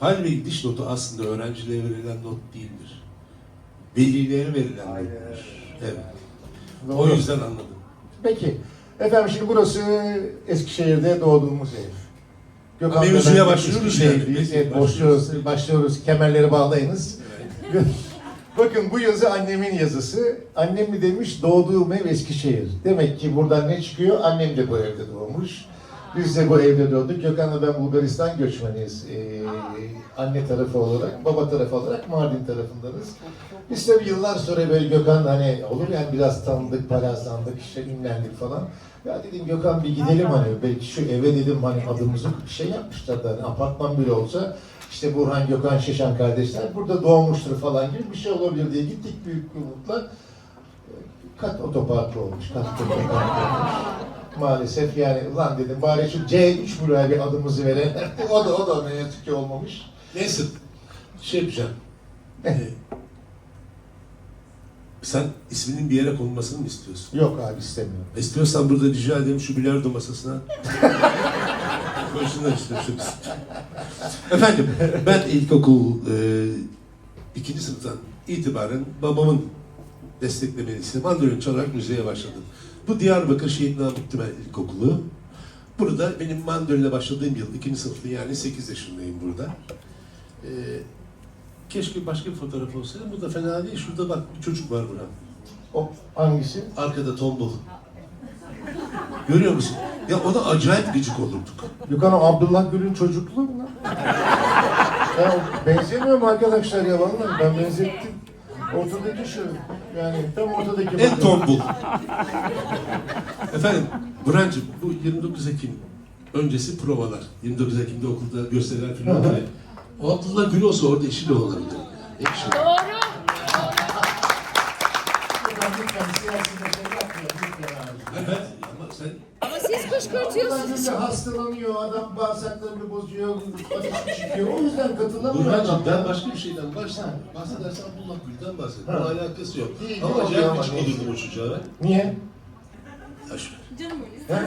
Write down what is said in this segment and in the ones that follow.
Hal ve gidiş notu aslında öğrencilere verilen not değildir. Velilere verilen Aynen. nottur. Evet. O Doğru. yüzden anladım. Peki. Efendim şimdi burası Eskişehir'de doğduğumuz ev. Gökhan Mevzuya başlıyoruz yani. Evet, başlıyoruz. başlıyoruz. Kemerleri bağlayınız. Evet. Bakın bu yazı annemin yazısı. Annem mi demiş doğduğum ev Eskişehir. Demek ki buradan ne çıkıyor? Annem de bu evde doğmuş. Biz de bu evde doğduk. Gökhan'la ben Bulgaristan göçmeniyiz. Ee, anne tarafı olarak, baba tarafı olarak Mardin tarafındanız. Biz tabii yıllar sonra böyle Gökhan hani olur yani biraz tanıdık, parazlandık, işte ünlendik falan. Ya dedim Gökhan bir gidelim hani belki şu eve dedim hani adımızı bir şey yapmışlar da hani apartman bile olsa işte Burhan Gökhan Şişan kardeşler burada doğmuştur falan gibi bir şey olabilir diye gittik büyük bir umutla. Kat otoparkı olmuş, kat otoparkı olmuş. Maalesef yani ulan dedim bari şu C3 buraya bir adımızı verenler. o da o da ne yazık ki olmamış. Neyse, şey yapacağım. Ee, sen isminin bir yere konulmasını mı istiyorsun? Yok abi istemiyorum. İstiyorsan burada rica ederim şu bilardo masasına. Koysunlar istiyorsunuz. Efendim, ben ilkokul e, ikinci sınıftan itibaren babamın desteklemesiyle mandolin çalarak müziğe başladım. Bu Diyarbakır Şehit Namık Tümer İlkokulu. Burada benim mandolinle başladığım yıl, ikinci sınıfta yani 8 yaşındayım burada. E, keşke başka bir fotoğraf olsaydı. Bu da fena değil. Şurada bak bir çocuk var burada. O hangisi? Arkada tombul. Görüyor musun? Ya ona acayip gıcık olurduk. O Abdullah Gül'ün çocukluğu mu lan? ya benzemiyor mu arkadaşlar ya vallahi ben benzettim. Ortadaki şu yani tam ortadaki En tombul. Efendim, Burhan'cığım bu 29 Ekim öncesi provalar. 29 Ekim'de okulda var ya. O Abdullah Gül olsa orada eşi de olabilir. Eşi. Doğru. Gökhan lütfen siyasete şey yapma, lütfen abi. Evet, ama sen Ama siz Abdullah kışkırtıyorsunuz. Gül hastalanıyor, adam bağırsaklarını bozuyor, ateşi çıkıyor. O yüzden katılamıyor Burhan'cığım adam. ben başka bir şeyden bahsederim. Bahsedersen Abdullah Gül'den bahsederim. Ha. Bunun alakası yok. Değil, Ama yok acayip ya, gıcık neyse. olurdum o çocuğa ben. Niye? Ya şu- Ha?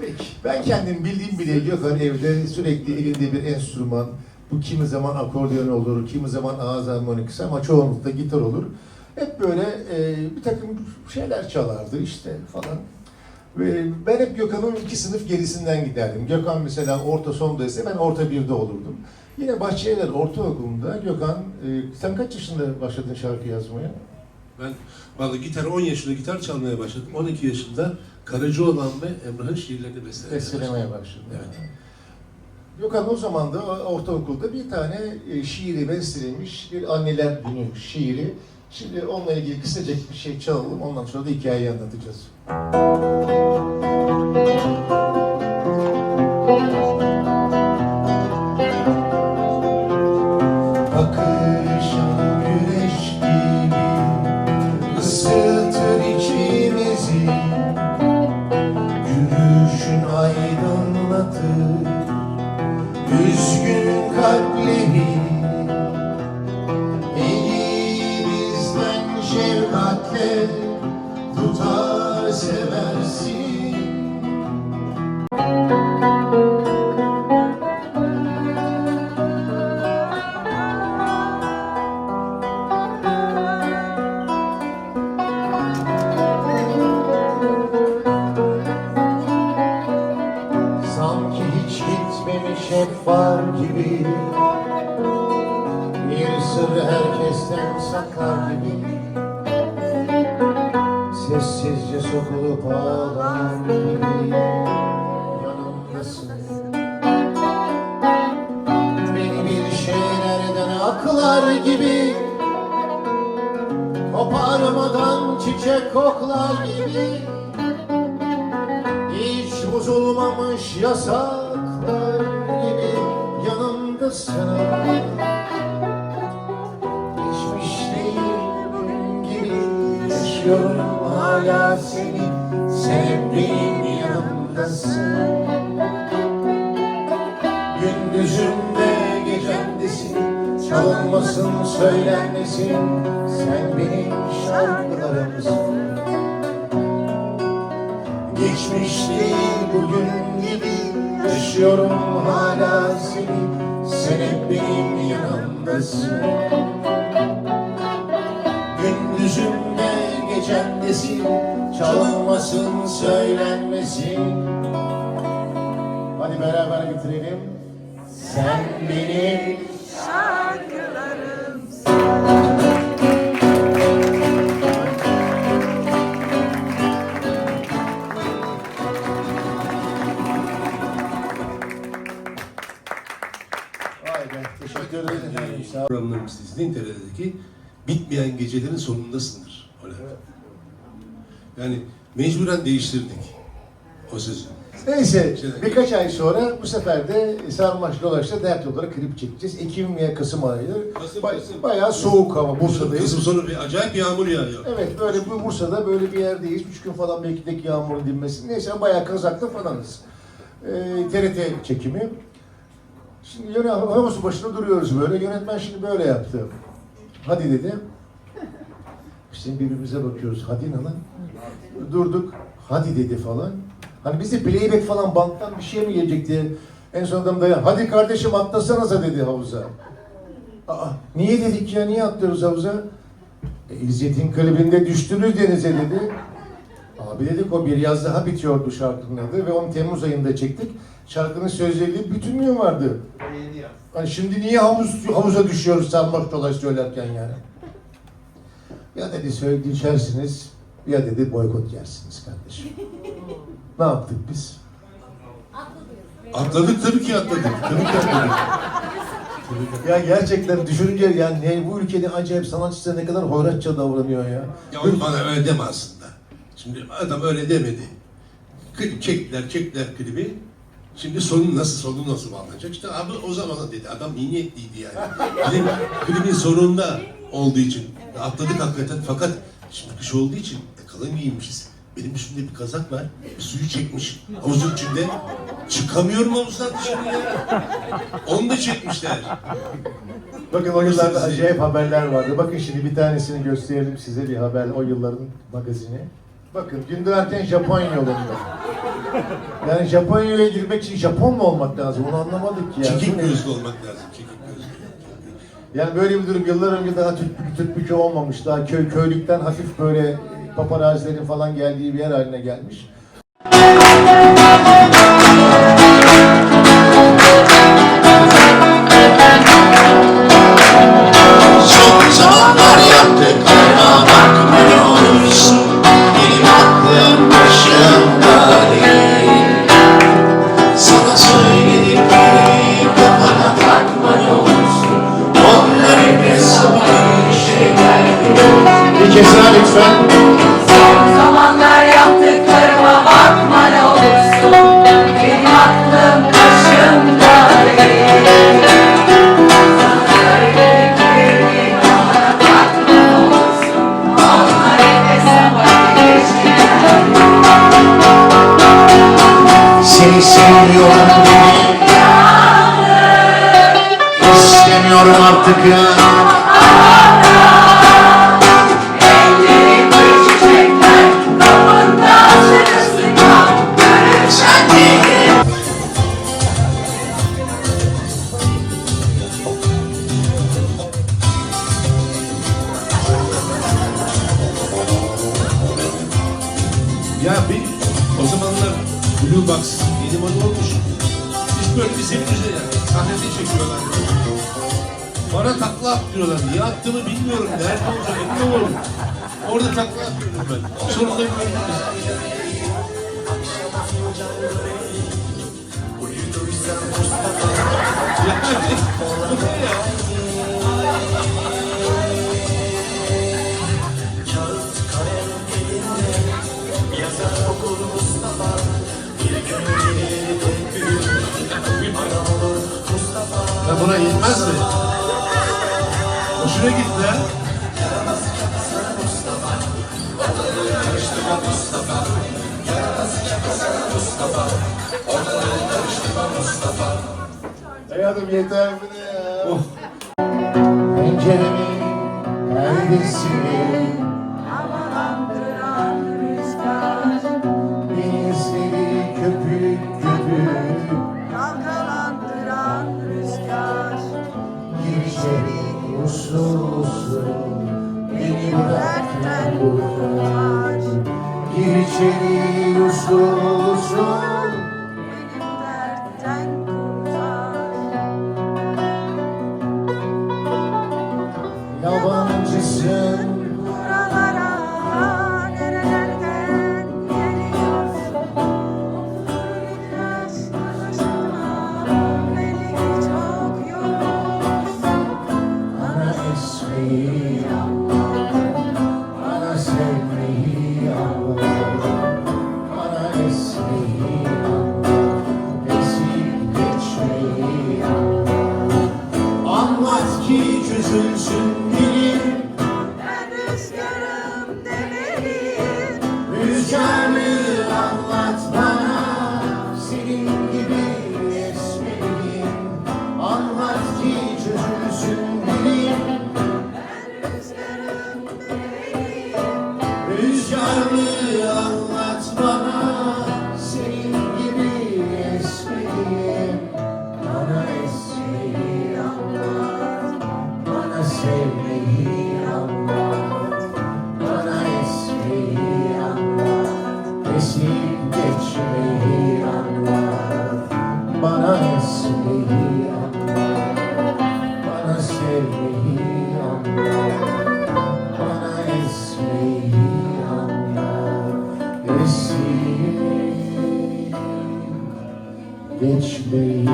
Peki. Ben kendim bildiğim bile Gökhan evde sürekli elinde bir enstrüman. Bu kimi zaman akordeon olur, kimi zaman ağız harmonikası ama çoğunlukla gitar olur. Hep böyle e, bir takım şeyler çalardı işte falan. Ben hep Gökhan'ın iki sınıf gerisinden giderdim. Gökhan mesela orta sondaysa ben orta birde olurdum. Yine Bahçelievler Ortaokulu'nda Gökhan, e, sen kaç yaşında başladın şarkı yazmaya? Ben vallahi gitar 10 yaşında gitar çalmaya başladım. 12 yaşında Karacaoğlan ve Emrah'ın şiirlerini başladım. Bestelemeye başladın. Evet. Gökhan o zaman da ortaokulda bir tane e, şiiri bestelemiş bir anneler günü şiiri. Şimdi onunla ilgili kısaca bir şey çalalım ondan sonra da hikayeyi anlatacağız. Sessizce sokulup gibi Yanımdasın Beni bir şeylerden aklar gibi Koparmadan çiçek koklar gibi. Hiç bozulmamış yasaklar gibi yanımdasın yaşıyorum. Hala seni benim yanımdasın. Gündüzümde gecemdesin. Çalınmasın söylenmesin. Sen benim şarkılarımsın. Geçmiş değil bugün gibi Yaşıyorum. Hala seni Sen Sen hep benim yanımdasın gecemdesin Çalınmasın söylenmesin Hadi beraber bitirelim Sen benim şarkılarım Vay be teşekkür ederim efendim sağ olun. Programlarımız dizinin TRT'deki bitmeyen gecelerin sonundasındır. Öyle. Yani mecburen değiştirdik o sözü. Neyse birkaç ay sonra bu sefer de Sarmaş Dolaş'ta dert olarak klip çekeceğiz. Ekim veya Kasım ayı. Kasım, Bay- Kasım. Bayağı soğuk hava Bursa'dayız. Kızım sonu bir acayip yağmur yağıyor. Evet böyle bu Bursa'da böyle bir yerdeyiz. Üç gün falan bekleyecek yağmurun dinmesi. Neyse bayağı kazaklı falanız. Ee, TRT çekimi. Şimdi yöne havası başında duruyoruz böyle. Yönetmen şimdi böyle yaptı. Hadi dedi. Şimdi birbirimize bakıyoruz. Hadi lan? Durduk. Hadi dedi falan. Hani bize playback falan banttan bir şey mi gelecek diye. En son adam da hadi kardeşim atlasanıza dedi havuza. Aa, niye dedik ya? Niye atlıyoruz havuza? E, İzzet'in klibinde düştünüz denize dedi. Abi dedik o bir yaz daha bitiyordu şarkının adı ve onu Temmuz ayında çektik. Şarkının sözleri bütünlüğü vardı. Hani şimdi niye havuz, havuza düşüyoruz sarmak dolaş söylerken yani. Ya dedi söyle içersiniz ya dedi boykot yersiniz kardeşim. ne yaptık biz? Atladık tabii ki atladık. Tabii ki atladık. Ya gerçekten düşününce yani ne, bu ülkede acayip sanatçılar ne kadar hoyratça davranıyor ya. Ya onu bana öyle deme aslında. Şimdi adam öyle demedi. Klip çektiler, çektiler klibi. Şimdi sonu nasıl, sonu nasıl bağlanacak? İşte abi o zaman dedi. Adam iyi niyetliydi yani. Klibin sonunda olduğu için. Atladık hakikaten. Fakat şimdi kış olduğu için e, kalın giyinmişiz. Benim üstümde bir kazak var. Bir suyu çekmiş. Havuzun içinde. Çıkamıyorum havuzdan dışarı ya. Onu da çekmişler. Bakın o yıllarda acayip haberler vardı. Bakın şimdi bir tanesini gösterelim size bir haber o yılların magazini. Bakın Gündür Erken Japonya yolunda. Yani Japonya'ya girmek için Japon mu olmak lazım? Onu anlamadık ya. Çekik gözlü olmak lazım. Çekik gözlü. Yani böyle bir durum yıllar önce daha Türk, Türkbükü olmamış. Daha köy, köylükten hafif böyle paparazilerin falan geldiği bir yer haline gelmiş. Sevmiyorum İstemiyorum artık ya. Ya bir o zamanlar Blue Box moda olmuş. Biz böyle bir seviniyoruz yani. Sahnede çekiyorlar. Bana takla attırıyorlar. Niye attığımı bilmiyorum. Nerede olacak emin olamadım. Orada takla atıyorum ben. Sonunda böyle Yani, bu ne ya? Ya buna yetmez mi? Hoşuna gitti ha? Hayatım yeter bu ne ya? Penceremin perdesini Geçeni Yusuf Tesbihi anlat, esip geçmeyi anlat. Ki çözülsün dilim. Ben rüzgarım demeliyim. Rüzgarı anlat bana, senin gibi esmeliyim. Anlat ki çözülsün dilim. Ben rüzgarım demeliyim. Rüzgarı anlat. geçmeyi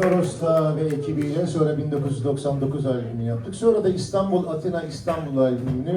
Feros'la ve ekibiyle sonra 1999 albümünü yaptık. Sonra da İstanbul, Atina, İstanbul albümünü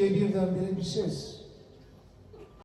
diye birdenbire bir ses.